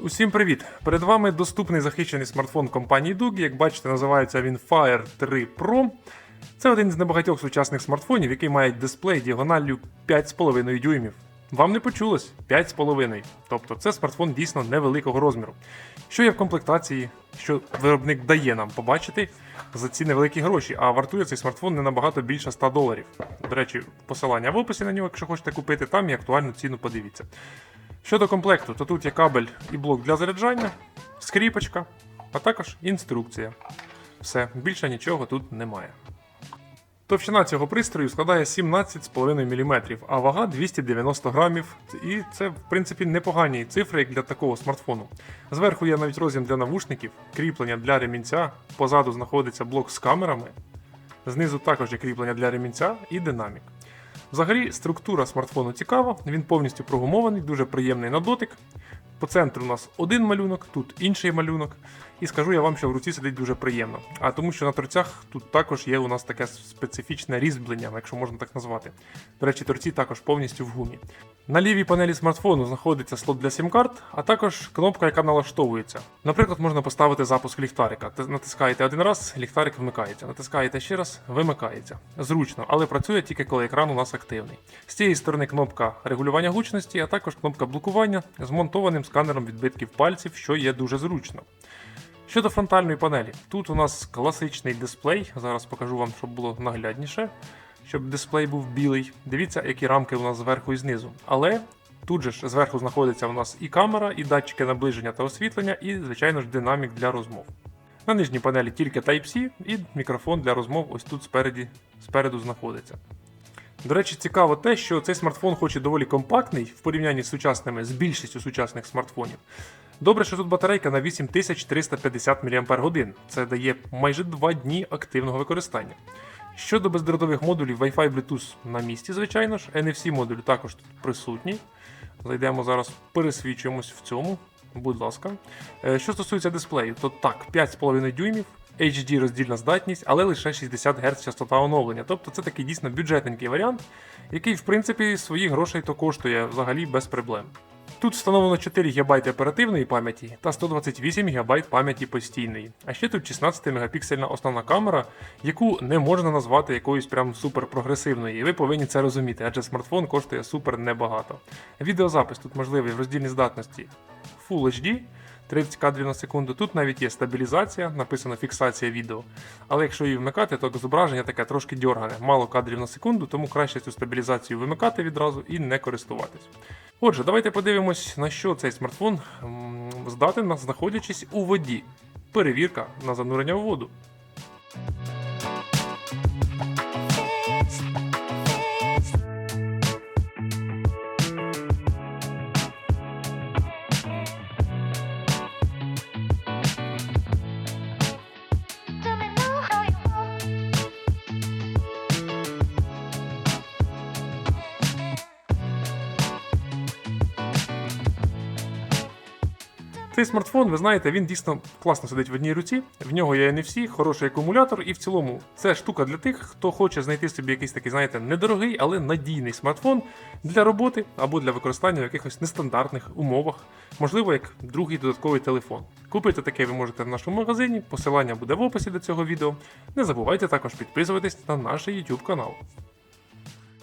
Усім привіт! Перед вами доступний захищений смартфон компанії Doog. Як бачите, називається він Fire 3 Pro. Це один з небагатьох сучасних смартфонів, який має дисплей діагоналлю 5,5 дюймів. Вам не почулось 5,5. Тобто це смартфон дійсно невеликого розміру. Що є в комплектації, що виробник дає нам побачити за ці невеликі гроші, а вартує цей смартфон не набагато більше 100 доларів. До речі, посилання в описі на нього, якщо хочете купити, там і актуальну ціну подивіться. Щодо комплекту, то тут є кабель і блок для заряджання, скріпочка, а також інструкція. Все, більше нічого тут немає. Товщина цього пристрою складає 17,5 мм, а вага 290 грамів. І це, в принципі, непогані цифри як для такого смартфону. Зверху є навіть роз'єм для навушників, кріплення для ремінця, позаду знаходиться блок з камерами, знизу також є кріплення для ремінця і динамік. Взагалі, структура смартфону цікава, він повністю прогумований, дуже приємний на дотик. По центру у нас один малюнок, тут інший малюнок. І скажу я вам, що в руці сидить дуже приємно. А тому, що на торцях тут також є у нас таке специфічне різьблення, якщо можна так назвати. До речі, торці також повністю в гумі. На лівій панелі смартфону знаходиться слот для сім-карт, а також кнопка, яка налаштовується. Наприклад, можна поставити запуск ліхтарика. Натискаєте один раз, ліхтарик вмикається. Натискаєте ще раз, вимикається. Зручно, але працює тільки коли екран у нас активний. З цієї сторони кнопка регулювання гучності, а також кнопка блокування з монтованим сканером відбитків пальців, що є дуже зручно. Щодо фронтальної панелі, тут у нас класичний дисплей. Зараз покажу вам, щоб було наглядніше, щоб дисплей був білий. Дивіться, які рамки у нас зверху і знизу. Але тут же ж зверху знаходиться у нас і камера, і датчики наближення та освітлення, і, звичайно ж, динамік для розмов. На нижній панелі тільки Type-C і мікрофон для розмов ось тут спереді, спереду знаходиться. До речі, цікаво те, що цей смартфон, хоч і доволі компактний в порівнянні з сучасними, з більшістю сучасних смартфонів. Добре, що тут батарейка на 8350 мАч. Це дає майже 2 дні активного використання. Щодо бездротових модулів Wi-Fi Bluetooth на місці, звичайно ж, NFC модуль також тут присутній. Зайдемо зараз, пересвідчуємось в цьому. Будь ласка. Е, Що стосується дисплею, то так, 5,5 дюймів, HD роздільна здатність, але лише 60 Гц частота оновлення. Тобто це такий дійсно бюджетненький варіант, який, в принципі, своїх грошей то коштує взагалі без проблем. Тут встановлено 4 ГБ оперативної пам'яті та 128 ГБ пам'яті постійної. А ще тут 16 мегапіксельна основна камера, яку не можна назвати якоюсь прям супер прогресивною, і ви повинні це розуміти, адже смартфон коштує супер небагато. Відеозапис тут можливий в роздільній здатності Full HD. 30 кадрів на секунду. Тут навіть є стабілізація, написано фіксація відео. Але якщо її вмикати, то зображення таке трошки дьоргане, мало кадрів на секунду, тому краще цю стабілізацію вимикати відразу і не користуватись. Отже, давайте подивимось, на що цей смартфон здатен, знаходячись у воді. Перевірка на занурення в воду. Цей смартфон, ви знаєте, він дійсно класно сидить в одній руці. В нього є NFC, хороший акумулятор, і в цілому це штука для тих, хто хоче знайти собі якийсь такий, знаєте, недорогий, але надійний смартфон для роботи або для використання в якихось нестандартних умовах, можливо, як другий додатковий телефон. Купити таке ви можете в нашому магазині, посилання буде в описі до цього відео. Не забувайте також підписуватись на наш YouTube канал.